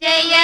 Yeah, yeah.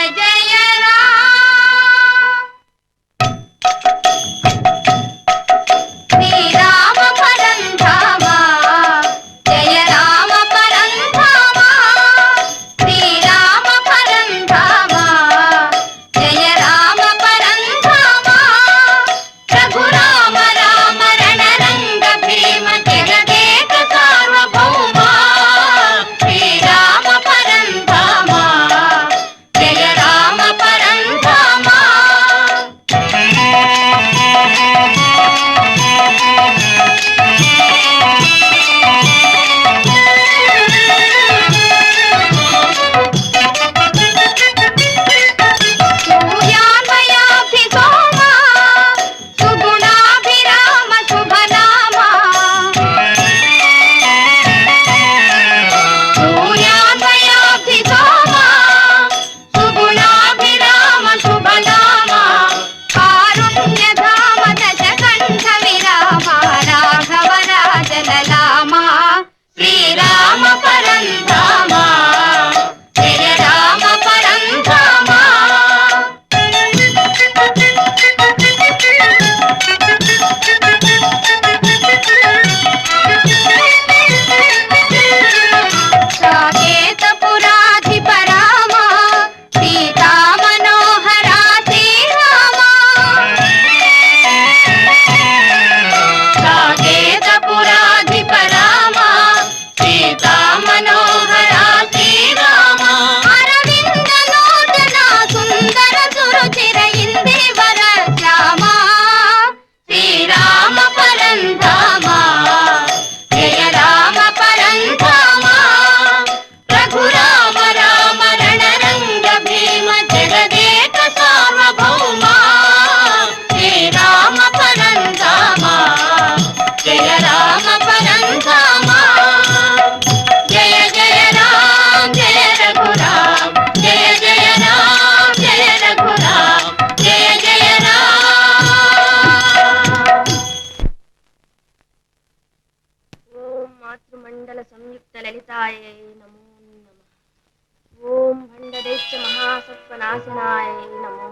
Vamos para మాతృమండల సంయుక్త లలితాయ నమో నమ. ఓం భండదైత్య మహాసత్వనాశనాయ నమో